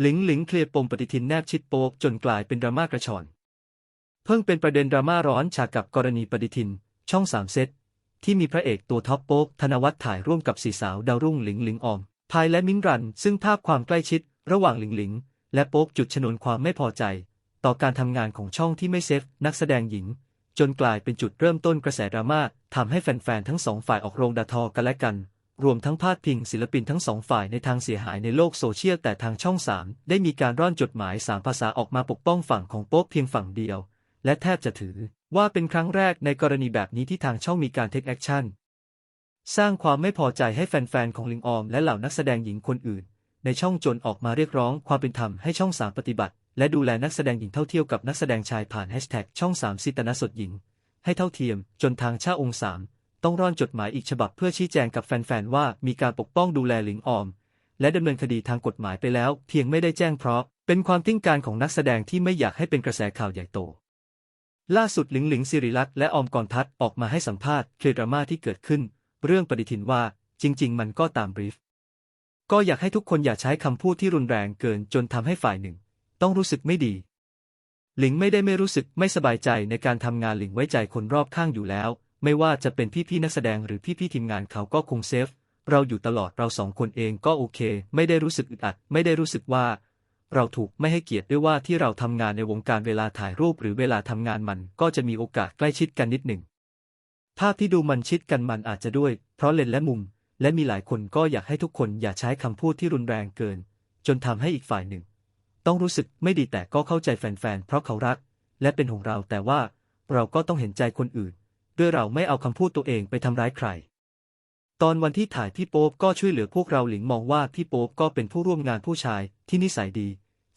หลิงหลิงเคลียร์ปมปฏิทินแนบชิดโป๊กจนกลายเป็นดราม่ากระชอน เพิ่งเป็นประเด็นดราม่าร้อนฉากกับกรณีปฏิทิน ช่องสามเซตที่มีพระเอกตัวท็อปโป๊กธนวัฒน์ถ่ายร่วมกับสีสาวดาวรุ่งหลิงหลิงออมพายและมิ้นรัน ซึ่งภาพความใกล้ชิด ระหว่างหลิงหลิง และโป๊กจุดชนวนความไม่พอใจ ต่อการทำงานของช่องที่ไม่เซฟนักแสดงหญิง จนกลายเป็นจุดเริ่มต้นกระแสดราม่าทำให้แฟนๆทั้งสองฝ่ายออกโรงด่าทอกันและกัน รวมทั้งพาดพิงศิลปินทั้งสองฝ่ายในทางเสียหายในโลกโซเชียลแต่ทางช่องสามได้มีการร่อนจดหมายสามภาษาออกมาปกป้องฝั่งของโป๊กเพียงฝั่งเดียว และแทบจะถือว่าเป็นครั้งแรกในกรณีแบบนี้ที่ทางช่องมีการเทคแอคชั่นสร้างความไม่พอใจให้แฟนๆ ของลิงออมและเหล่านักแสดงหญิงคนอื่น ในช่องจนออกมาเรียกร้องความเป็นธรรมให้ช่องสามปฏิบัติ และดูแลนักแสดงหญิงเท่าเทียมกับนักแสดงชายผ่านแฮชแท็กช่องสามสิตนสดหญิง ให้เท่าเทียมจนทางชาองสาม ต้องร่อนจดหมายอีกฉบับเพื่อชี้แจงกับแฟนๆว่ามีการปกป้องดูแลหลิงออม และดำเนินคดีทางกฎหมายไปแล้ว เพียงไม่ได้แจ้งเพราะ เป็นความติ้งการของนักแสดงที่ไม่อยากให้เป็นกระแสข่าวใหญ่โต ล่าสุดหลิงหลิงสิริลักษณ์และออมกรพัฒน์ออกมาให้สัมภาษณ์เคลียร์ดราม่าที่เกิดขึ้น เรื่องปฏิทินว่าจริง ๆ มันก็ตามบรีฟก็อยากให้ทุกคนอย่าใช้คำพูดที่รุนแรงเกินจนทำให้ฝ่ายหนึ่ง ต้องรู้สึกไม่ดี หลิงไม่ได้ไม่รู้สึกไม่สบายใจในการทำงานหลิงไว้ใจคนรอบข้างอยู่แล้ว ไม่ว่าจะเป็นพี่ๆนักแสดงหรือพี่ๆทีมงานเขาก็คงเซฟ เราอยู่ตลอดเราสองคนเองก็โอเค ไม่ได้รู้สึกอึดอัด ไม่ได้รู้สึกว่า เราถูกไม่ให้เกียรติด้วยว่าที่เราทำงานในวงการเวลาถ่ายรูปหรือเวลาทำงานมันก็จะมีโอกาสใกล้ชิดกันนิดหนึ่งภาพที่ดูมันชิดกันมันอาจจะด้วย เพราะเลนและมุม และมีหลายคนก็อยากให้ทุกคนอย่าใช้คำพูดที่รุนแรงเกิน จนทำให้อีกฝ่ายหนึ่ง ต้องรู้สึกไม่ดีแต่ก็เข้าใจแฟนๆเพราะเขารัก และเป็นห่วงเราแต่ว่าเราก็ต้องเห็นใจคนอื่น ด้วยเราไม่เอาคำพูดตัวเองไปทำร้ายใคร ตอนวันที่ถ่ายพี่โป๊ปก็ช่วยเหลือพวกเราหลิงมองว่าพี่โป๊ปก็เป็นผู้ร่วมงานผู้ชายที่นิสัยดี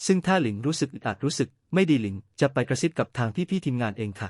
ซึ่งถ้าหลิงรู้สึกอึดอัดรู้สึก ไม่ดีหลิงจะไปกระซิบกับทางพี่พี่ทีมงานเองค่ะ